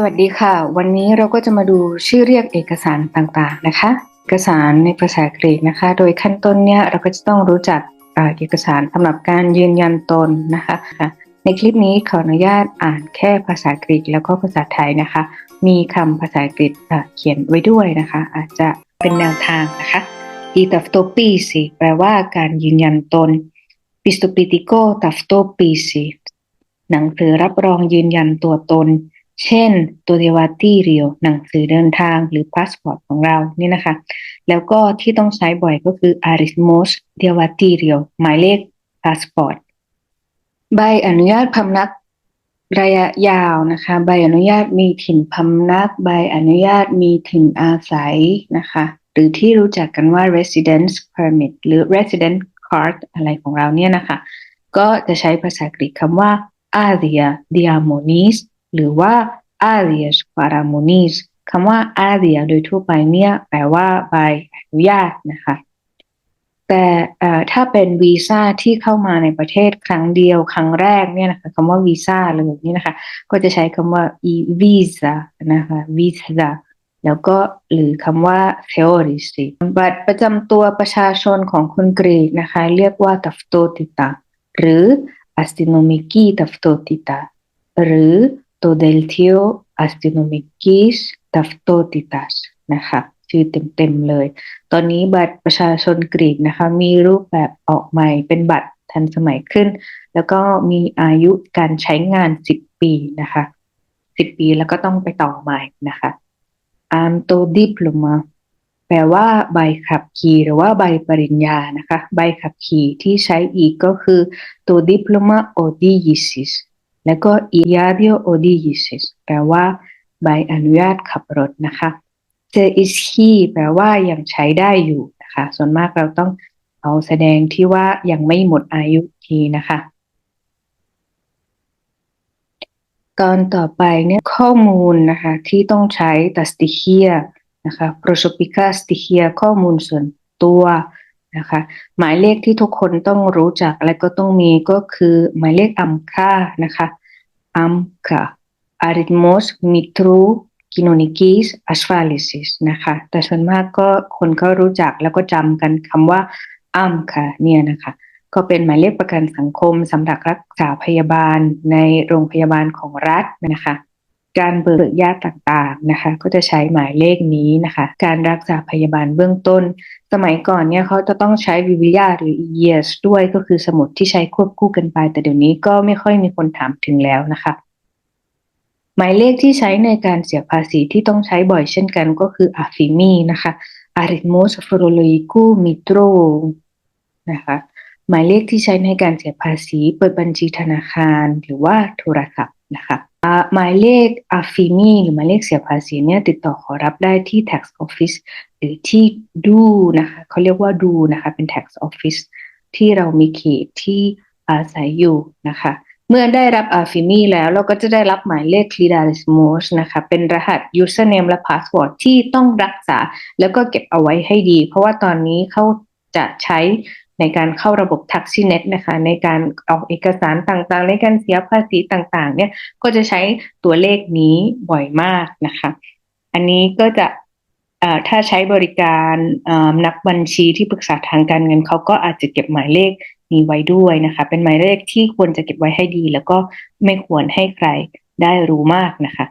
สวัสดีค่ะ วันนี้เราก็จะมาดูชื่อเรียกเอกสารต่างๆนะคะ เอกสารในภาษากรีกนะคะ โดยขั้นต้นเนี่ยเราก็จะต้องรู้จักเอกสารสำหรับการยืนยันตนนะคะ ในคลิปนี้ขออนุญาตอ่านแค่ภาษากรีกแล้วก็ภาษาไทยนะคะ มีคำภาษาอังกเขียนไว้ด้วยนะคะ อาจจะเป็นแนวทางนะคะ i taftopisi แปลว่าการยืนยันตน pistopitiko taftopisi หนังสือรับรองยืนยันตัวตน เช่น ตัวเดวาติเรียวหนังสือเดินทางหรือพาสปอร์ตของเรานี่นะคะ แล้วก็ที่ต้องใช้บ่อยก็คือ arismos d e v a t i r i o หมายเลขพาสปอร์ตใบอนุญาตพำนักระยะยาวนะคะ ใบอนุญาตมีถิ่นพำนัก ใบอนุญาตมีถิ่นอาศัยนะคะ หรือที่รู้จักกันว่า residence permit หรือ resident card อะไรของเราเนี่ยนะคะ ก็จะใช้ภาษากรีกคำว่า aria diamonis หรือว่า arias paramonis คำว่า aria โดยทั่วไปเนี่ยแปลว่าใบอนุญาตนะคะแต่ถ้าเป็นวีซ่าที่เข้ามาในประเทศครั้งเดียวครั้งแรกเนี่ยนะคะคำว่าวีซ่าเลยนี่นะคะ ก็จะใช้คำว่า e visa นะคะ visa แล้วก็หรือคำว่า theorisi บัตรประจำตัวประชาชนของคนกรีกนะคะ เรียกว่า taftotita หรือ astinomiki taftotita หรือ todeltio astinomikis taftotitas นะคะชื่อเต็มๆเลย ตอนนี้บัตรประชาชนกรีกนะคะ มีรูปแบบออกใหม่เป็นบัตรทันสมัยขึ้น แล้วก็มีอายุการใช้งาน 10 ปีนะคะ10 ปีแล้วก็ต้องไปต่อใหม่นะคะ anto diploma แปลว่าใบขับขี่หรือว่าใบปริญญานะคะ ใบขับขี่ที่ใช้อีกก็คือ to diploma odiisis แล้วก็ iadio odiisis แปลว่าใบอนุญาตขับรถนะคะเจอิสคีแปลว่ายังใช้ได้อยู่นะคะ ส่วนมากเราต้องเอาแสดงที่ว่ายังไม่หมดอายุทีนะคะ ตอนต่อไปเนี่ยข้อมูลนะคะที่ต้องใช้ตัสติเคียนะคะ p r o s o p i c a s t i c i a ข้อมูลส่วนตัว นะคะ หมายเลขที่ทุกคนต้องรู้จักและก็ต้องมีก็คือหมายเลขอัมค่านะคะอัมค่า arithmos mitru kinonikis asphalisis นะคะแต่ส่วนมากก็คนก็รู้จักแล้วก็จำกันคำว่าอัมค่ะเนี่ยนะคะก็เป็นหมายเลขประกันสังคมสำหรับรักษาพยาบาลในโรงพยาบาลของรัฐนะคะ การเบิกญาติต่างๆนะคะ ก็จะใช้หมายเลขนี้นะคะ การรักษาพยาบาลเบื้องต้น สมัยก่อนเนี่ยเขาจะต้องใช้วิวิยาหรือ EES ด้วยก็คือสมุดที่ใช้ควบคู่กันไป แต่เดี๋ยวนี้ก็ไม่ค่อยมีคนถามถึงแล้วนะคะหมายเลขที่ใช้ในการเสียภาษีที่ต้องใช้บ่อยเช่นกันก็คืออาฟิมีนะคะ Arithmos f o r o l o i c u Mitro นะคะหมายเลขที่ใช้ในการเสียภาษีเปิดบัญชีธนาคารหรือว่าโทรศัพท์นะคะ หมายเลขอาฟิมีหรือหมายเลขเสียภาษีเนี่ยติดต่อขอรับได้ที่ tax office หรือที่ดูนะคะเขาเรียกว่าดูนะคะเป็น tax office ที่เรามีเขตที่อาศัยอยู่นะคะเมื่อได้รับอาฟิมีแล้วเราก็จะได้รับหมายเลข c l i d a r i s m o s นะคะเป็นรหัส username และ password ที่ต้องรักษา แล้วก็เก็บเอาไว้ให้ดี เพราะว่าตอนนี้เขาจะใช้ ในการเข้าระบบ Taxinet นะคะ ในการออกเอกสารต่างๆ ในการเสียภาษีต่างๆ เนี่ยก็จะใช้ตัวเลขนี้บ่อยมากนะคะ อันนี้ก็จะถ้าใช้บริการนักบัญชีที่ปรึกษาทางการเงินเขาก็อาจจะเก็บหมายเลขนี้ไว้ด้วยนะคะ เป็นหมายเลขที่ควรจะเก็บไว้ให้ดี แล้วก็ไม่ควรให้ใครได้รู้มากนะคะ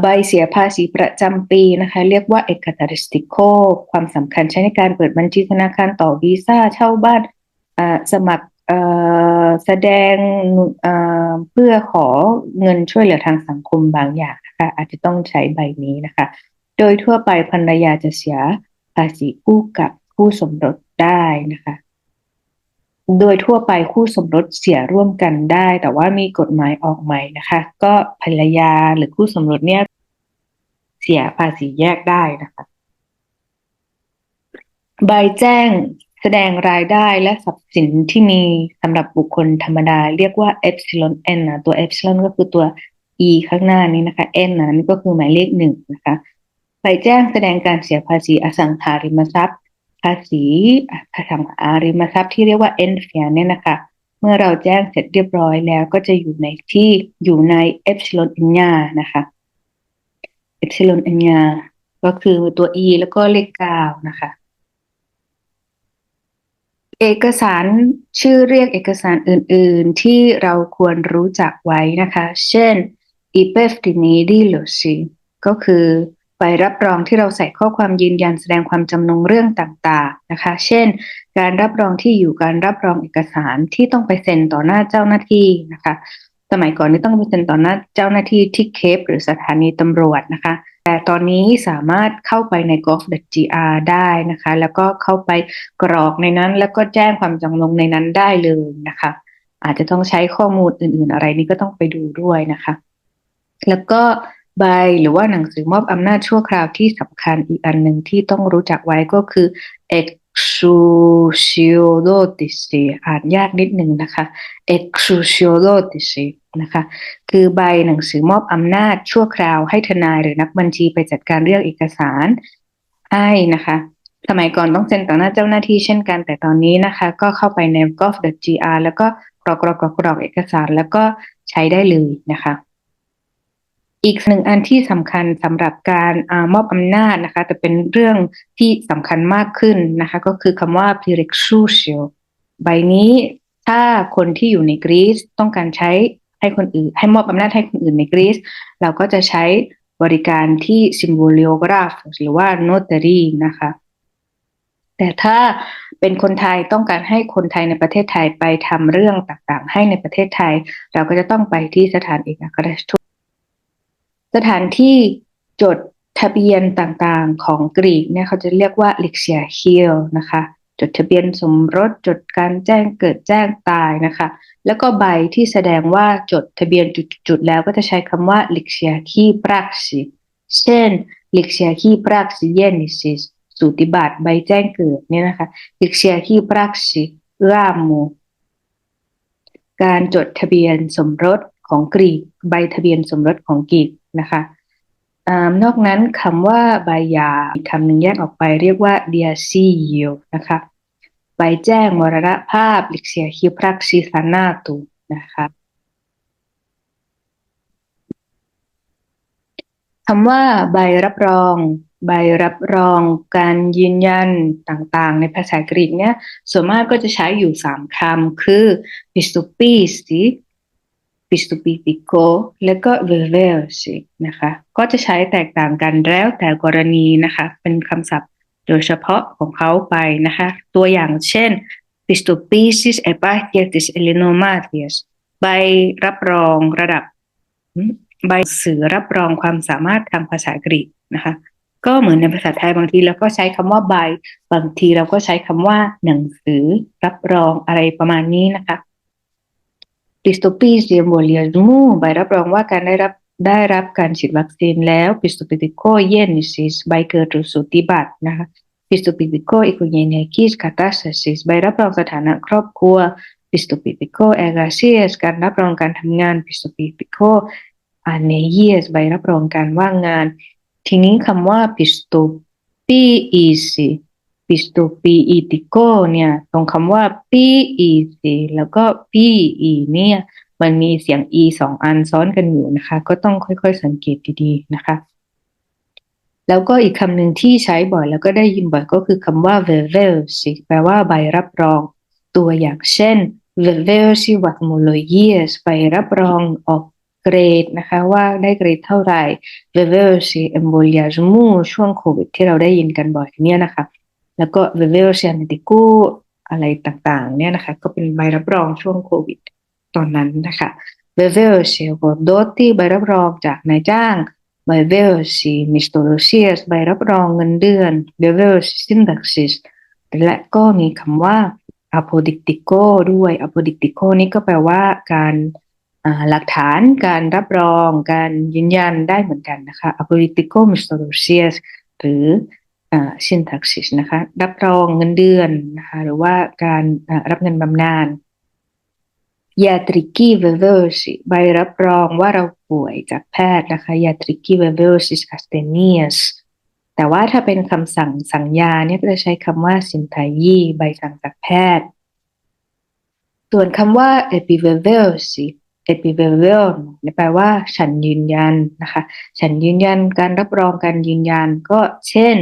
ใบเสียภาษีประจำปีนะคะ เรียกว่าเอกตาริสติโกความสำคัญใช้ในการเปิดบัญชีธนาคารต่อวีซ่าเช่าบ้านสมัครแสดงเพื่อขอเงินช่วยเหลือทางสังคมบางอย่างนะคะอาจจะต้องใช้ใบนี้นะคะ โดยทั่วไปภรรยาจะเสียภาษีคู่กับคู่สมรสได้นะคะ โดยทั่วไปคู่สมรสเสียร่วมกันได้ แต่ว่ามีกฎหมายออกใหม่นะคะ ก็ภรรยาหรือคู่สมรสเนี่ย เสียภาษีแยกได้นะคะ ใบแจ้งแสดงรายได้และทรัพย์สินที่มีสำหรับบุคคลธรรมดา เรียกว่า epsilon n นะตัว epsilon ก็คือตัว e ข้างหน้านี้นะคะ n นะนี่ก็คือหมายเลขหนึ่งนะคะใบแจ้งแสดงการเสียภาษีอสังหาริมทรัพย์ ภาษีอสังหาริมทรัพย์ที่เรียกว่า n f i a เนี่ยนะคะ เมื่อเราแจ้งเสร็จเรียบร้อยแล้วก็จะอยู่ในที่อยู่ใน epsilon e n y a นะคะ epsilon e n y a ก็คือตัว e แล้วก็เลขเก้านะคะ เอกสารชื่อเรียกเอกสารอื่น ๆ ที่เราควรรู้จักไว้นะคะ เช่น i p e f t i n i d i l o s i ก็คือ รับรองที่เราใส่ข้อความยืนยันแสดงความจำนงเรื่องต่างๆนะคะ เช่น การรับรองที่อยู่การรับรองเอกสารที่ต้องไปเซ็นต่อหน้าเจ้าหน้าที่นะคะ สมัยก่อนนี่ต้องไปเซ็นต่อหน้าเจ้าหน้าที่ที่เคปหรือสถานีตำรวจนะคะ แต่ตอนนี้สามารถเข้าไปใน gov.gr ได้นะคะ แล้วก็เข้าไปกรอกในนั้น แล้วก็แจ้งความจำนงในนั้นได้เลยนะคะ อาจจะต้องใช้ข้อมูลอื่นๆ อะไรนี้ก็ต้องไปดูด้วยนะคะ แล้วก็ ใบหรือว่าหนังสือมอบอำนาจชั่วคราวที่สำคัญอีกอันหนึ่งที่ต้องรู้จักไว้ก็คือ exclusiodotis อ่านยากนิดหนึ่งนะคะ exclusiodotis นะคะ คือใบหนังสือมอบอำนาจชั่วคราวให้ทนายหรือนักบัญชีไปจัดการเรื่องเอกสารให้นะคะสมัยก่อนต้องเซ็นต่อหน้าเจ้าหน้าที่เช่นกันแต่ตอนนี้นะคะ ก็เข้าไปใน gov.gr แล้วก็กรอกกรอกกรอกเอกสาร แล้วก็ใช้ได้เลยนะคะ อีกหนึ่งอันที่สำคัญสำหรับการอมอบอำนาจนะคะ แต่เป็นเรื่องที่สำคัญมากขึ้นนะคะ ก็คือคำว่า p i r e x u s i o ใบนี้ถ้าคนที่อยู่ในกรีซต้องการใช้ให้คนอื่น ให้มอบอำนาจให้คนอื่นในกรีซเราก็จะใช้บริการที่ symboliograph หรือว่า notary นะคะ แต่ถ้าเป็นคนไทยต้องการให้คนไทยในประเทศไทยไปทำเรื่องต่างๆ ให้ในประเทศไทย เราก็จะต้องไปที่สถานเอกอัครราชทูต สถานที่จดทะเบียนต่างๆของกรีกเนี่ยเขาจะเรียกว่าลิกเซียฮิลนะคะ จดทะเบียนสมรสจดการแจ้งเกิดแจ้งตายนะคะ แล้วก็ใบที่แสดงว่าจดทะเบียนจุดๆแล้วก็จะใช้คำว่าลิกเซียคีปรักซิเช่นลิกเซียคีปรักซิเยนิซิสสูติบัตรใบแจ้งเกิดเนี่ยนะคะลิกเซียคีปรักซิรามโมการจดทะเบียนสมรสของกรีก ใบทะเบียนสมรสของกรีก นะคะอนอกนั้นคำว่าใบยาคำหนึ่งแยกออกไปเรียกว่าเดียซีโยนะคะใบแจ้งมรณภาพลิกเซียคิพรักซิสานาตุนะคะคำว่าใบรับรอง ใบรับรอง การยืนยันต่างๆ ในภาษากรีกเนี่ยส่วนมากก็จะใช้อยู่สามคำคือ pistopisti ิสตู ปิสติโก และก็เวเวลสินะคะ ก็จะใช้แตกต่างกันแล้วแต่กรณีนะคะ เป็นคำศัพท์โดยเฉพาะของเขาไปนะคะ ตัวอย่างเช่น pistopisis e p a t i a t i s elinomatias ใบรับรองระดับใบสื่อรับรองความสามารถทางภาษากรีกนะคะ ก็เหมือนในภาษาไทยบางทีเราก็ใช้คำว่าใบบางทีเราก็ใช้คำว่าหนังสือรับรองอะไรประมาณนี้นะคะ ปิสโตปีเซียมโบเลียมูใบรับรองว่าการได้รับได้รับการฉีดวัคซีนแล้วปิสโตปิติโกเยนิซิสใบเกิดหรือสุติบัตรนะคะปิสโตปิติโกอิคุเยเนกิสคาตาสซิสใบรับรองสถานะครอบครัวปิสโตปิติโกเอ g าเซียสการรับรองการทำงานปิสโตปิติโกอันเนเยสใบรับรองการว่างงาน ทีนี้คำว่าปิสโตปีอีซี ปิสโตปีอีติโกเนี่ย ตรงคำว่าปีอีซีแล้วก็ปีอีเนี่ย มันมีเสียงอีสองอันซ้อนกันอยู่นะคะ ก็ต้องค่อยๆสังเกตดีๆนะคะ แล้วก็อีกคำหนึ่งที่ใช้บ่อยแล้วก็ได้ยินบ่อยก็คือคำว่า v e v e l s i แปลว่าใบรับรอง ตัวอย่างเช่น v e v e l s i v a t m o l o g i e s ใบรับรองออกเกรดนะคะว่าได้เกรดเท่าไหร่ v e v e l s i emboliasmo ช่วงโควิดที่เราได้ยินกันบ่อยเนี่ยนะคะ แล้วก็ v e v e l c i a n e t i c o อะไรต่างๆ เนี่ยนะคะ ก็เป็นใบรับรองช่วงโควิด ตอนนั้นนะคะ v e v e l c i a d o t i ใบรับรองจากนายจ้าง v e v e l c i m i s t o l o c i a s ใบรับรองเงินเดือน v e v e l c i syntaxis และก็มีคำว่า apodictico ด้วย apodictico นี่ก็แปลว่าการหลักฐานการรับรอง การยืนยันได้เหมือนกันนะคะ apodictico m i s t o l o c i a s หรือ syntaxis นะคะ รับรองเงินเดือนนะคะหรือว่าการรับเงินบำนาญยาตริกีเวเวอร์ใบรับรองว่าเราป่วยจากแพทย์นะคะยาตริกีเวเวอร์ซิสอัสเตเนียสแต่ว่าถ้าเป็นคำสั่งสั่งยาเนี่ยก็จะใช้คำว่าสินทายีใบสั่งจากแพทย์ ส่วนคำว่า epivevelsi epivevel แปลว่าฉันยืนยันนะคะ ฉันยืนยันการรับรองการยืนยันก็เช่น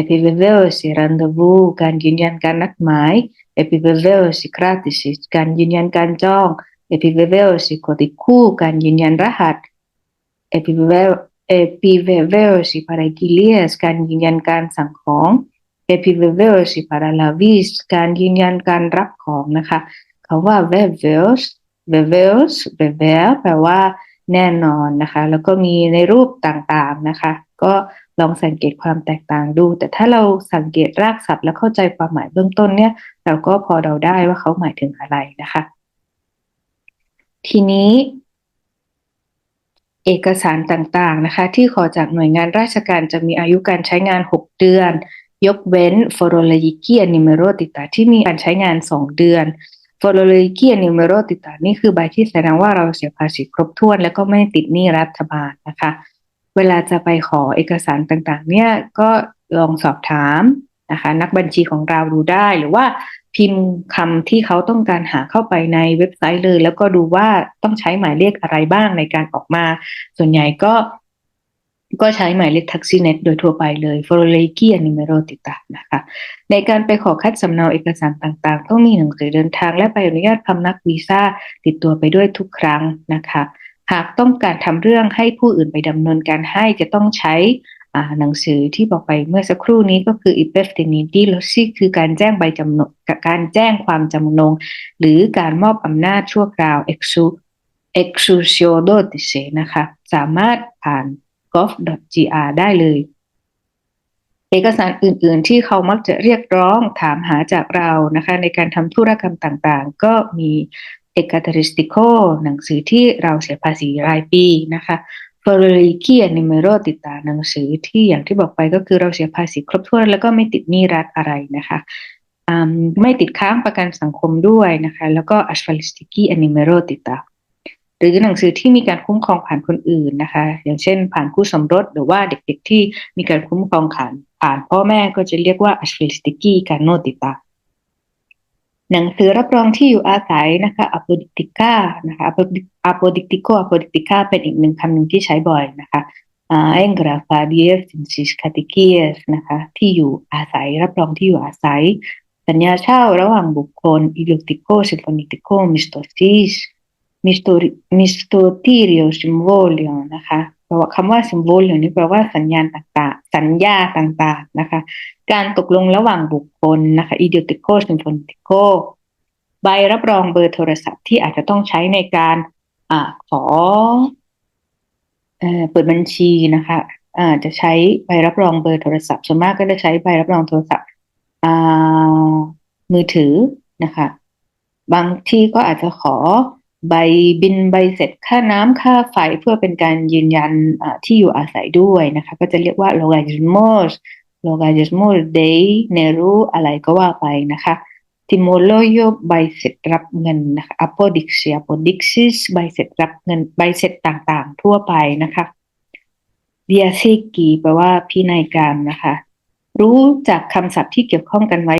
epivevelsi rendezvous การยืนยันการนัดหมาย epivevelsi kratisi การยืนยันการจอง epivevelsi kodiku การยืนยันรหัส epivevel epivevelsi paraikilias การยืนยันการสั่งของ epivevelsi paralavis การยืนยันการรับของนะคะคำว่า vevels vevels vevel แปลว่าแน่นอนนะคะ แล้วก็มีในรูปต่างๆนะคะ ก็ ลองสังเกตความแตกต่างดู แต่ถ้าเราสังเกตรากศัพท์และเข้าใจความหมายเบื้องต้นเนี่ย เราก็พอเดาได้ว่าเขาหมายถึงอะไรนะคะ ทีนี้เอกสารต่างๆนะคะ ที่ขอจากหน่วยงานราชการจะมีอายุการใช้งาน 6 เดือน ยกเว้น f o r o l i k i a numero t i t a ที่มีการใช้งาน 2 เดือน f o r o l i k i a numero t i t a นี่คือใบที่แสดงว่าเราเสียภาษีครบถ้วน แล้วก็ไม่ติดหนี้รัฐบาลนะคะ เวลาจะไปขอเอกสารต่างๆ เนี่ยก็ลองสอบถามนะคะนักบัญชีของเราดูได้หรือว่าพิมพ์คำที่เขาต้องการหาเข้าไปในเว็บไซต์เลย แล้วก็ดูว่าต้องใช้หมายเลขอะไรบ้างในการออกมา ส่วนใหญ่ก็ ก็ใช้หมายเลข Taxi Net โดยทั่วไปเลย f o r o l e g i a numero t i t a นะคะ ในการไปขอคัดสำเนาเอกสารต่างๆ ต้องมีหนังสือเดินทางและใบอนุญาตพำนักวีซ่าติดตัวไปด้วยทุกครั้งนะคะ หากต้องการทำเรื่องให้ผู้อื่นไปดำเนินการให้จะต้องใช้หนังสือที่บอกไปเมื่อสักครู่นี้ก็คือ i p e f t i n i t y l o s i คือการแจ้งใบจำนงการแจ้งความจำนง หรือการมอบอำนาจชั่วคราว exu exusio dotice นะคะ สามารถผ่าน gov.gr ได้เลย เอกสารอื่น ๆ ที่เขามักจะเรียกร้องถามหาจากเรานะคะ ในการทำธุรกรรมต่างๆ ก็มี เอกตริสติโคหนังสือที่เราเสียภาษีรายปีนะคะ f o r i k i a numero ติดตาหนังสือที่อย่างที่บอกไปก็คือเราเสียภาษีครบถ้วนแล้วก็ไม่ติดหนี้รัฐอะไรนะคะไม่ติดค้างประกันสังคมด้วยนะคะ แล้วก็ a s f a l i s t i k i numero ติตาหรือหนังสือที่มีการคุ้มครองผ่านคนอื่นนะคะ อย่างเช่น ผ่านคู่สมรสหรือว่าเด็กๆที่มีการคุ้มครองผ่านผ่านพ่อแม่ก็จะเรียกว่า a s f a l i s t i k i การโนติตา หนังสือรับรองที่อยู่อาศัยนะคะ apodictica นะคะ apodictico apodictica เป็นอีกหนึ่งคำหนึ่งที่ใช้บ่อยนะคะเอ็งกราฟาเดียสินชิชคาติเนะคะที่อยู่อาศัยรับรองที่อยู่อาศัย สัญญาเช่าระหว่างบุคคลอิลูติโกชิโฟนิติโกมิสโตซิชะคะแปลว่าคำว่า simbolio นี่แปลว่าสัญญาณต่างๆ สัญญาต่างๆนะคะ การตกลงระหว่างบุคคลนะคะ idiotico sinfonitico ใบรับรองเบอร์โทรศัพท์ที่อาจจะต้องใช้ในการอขอเปิดบัญชีนะคะะจะใช้ใบรับรองเบอร์โทรศัพท์ส่วนมากก็จะใช้ใบรับรองโทรศัพท์มือถือนะคะ บางที่ก็อาจจะขอ ใบบินใบเสร็จค่าน้ำค่าไฟเพื่อเป็นการยืนยันที่อยู่อาศัยด้วยนะคะ ก็จะเรียกว่า logaritmos logaritmos day neru อะไรก็ว่าไปนะคะ timoloyo ใบเสร็จรับเงินนะคะ apodixia apodixis ใบเสร็จรับเงินใบเสร็จต่างๆ ทั่วไปนะคะ diaseki แปลว่าพินัยกรรมนะคะ รู้จักคำศัพท์ที่เกี่ยวข้องกันไว้